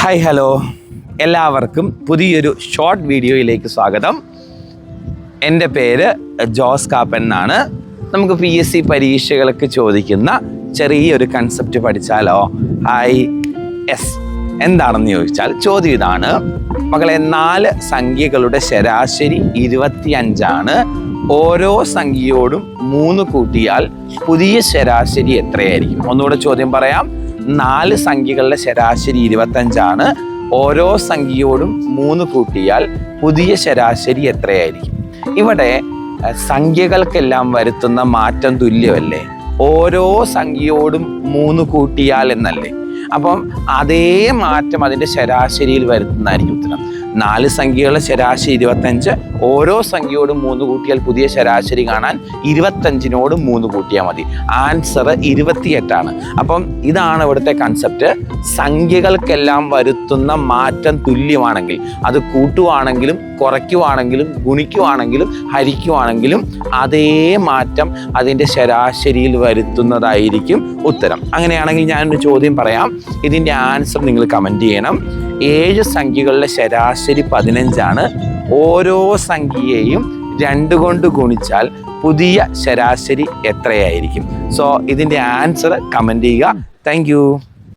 Hi hello എല്ലാവർക്കും പുതിയൊരു short വീഡിയോയിലേക്ക് സ്വാഗതം. എന്റെ പേര് ജോസ് കാപ്പൻ എന്നാണ്. നമുക്ക് പി എസ് സി പരീക്ഷകൾക്ക് ചോദിക്കുന്ന ചെറിയൊരു കൺസെപ്റ്റ് പഠിച്ചാലോ? ഹായ് എസ് എന്താണെന്ന് ചോദിച്ചാൽ ചോദ്യം ഇതാണ്. മകളെ നാല് സംഖ്യകളുടെ ശരാശരി ഇരുപത്തിയഞ്ചാണ്. ഓരോ സംഖ്യയോടും മൂന്ന് കൂട്ടിയാൽ പുതിയ ശരാശരി എത്രയായിരിക്കും? ഒന്നുകൂടെ ചോദ്യം പറയാം. നാല് സംഖ്യകളുടെ ശരാശരി ഇരുപത്തഞ്ചാണ്. ഓരോ സംഖ്യയോടും മൂന്ന് കൂട്ടിയാൽ പുതിയ ശരാശരി എത്രയായിരിക്കും? ഇവിടെ സംഖ്യകൾക്കെല്ലാം വരുത്തുന്ന മാറ്റം തുല്യമല്ലേ? ഓരോ സംഖ്യയോടും മൂന്ന് കൂട്ടിയാൽ എന്നല്ലേ? അപ്പം അതേ മാറ്റം അതിന്റെ ശരാശരിയിൽ വരുത്തുന്നതായിരിക്കും ഉത്തരം. നാല് സംഖ്യകളുടെ ശരാശരി ഇരുപത്തഞ്ച്. ഓരോ സംഖ്യയോടും മൂന്ന് കൂട്ടിയാൽ പുതിയ ശരാശരി കാണാൻ ഇരുപത്തഞ്ചിനോട് മൂന്ന് കൂട്ടിയാൽ മതി. ആൻസർ ഇരുപത്തിയെട്ടാണ്. അപ്പം ഇതാണ് ഇവിടുത്തെ കൺസെപ്റ്റ് സംഖ്യകൾക്കെല്ലാം വരുത്തുന്ന മാറ്റം തുല്യമാണെങ്കിൽ അത് കൂട്ടുവാണെങ്കിലും കുറയ്ക്കുവാണെങ്കിലും ഗുണിക്കുവാണെങ്കിലും ഹരിക്കുവാണെങ്കിലും അതേ മാറ്റം അതിന്റെ ശരാശരിയിൽ വരുത്തുന്നതായിരിക്കും ഉത്തരം. അങ്ങനെയാണെങ്കിൽ ഞാനൊരു ചോദ്യം പറയാം. ഇതിന്റെ ആൻസർ നിങ്ങൾ കമന്റ് ചെയ്യണം. ഏഴ് സംഖ്യകളുടെ ശരാശരി പതിനഞ്ചാണ്. ഓരോ സംഖ്യയെയും രണ്ട് കൊണ്ട് ഗുണിച്ചാൽ പുതിയ ശരാശരി എത്രയായിരിക്കും? സോ ഇതിന്റെ ആൻസർ കമന്റ് ചെയ്യുക. താങ്ക്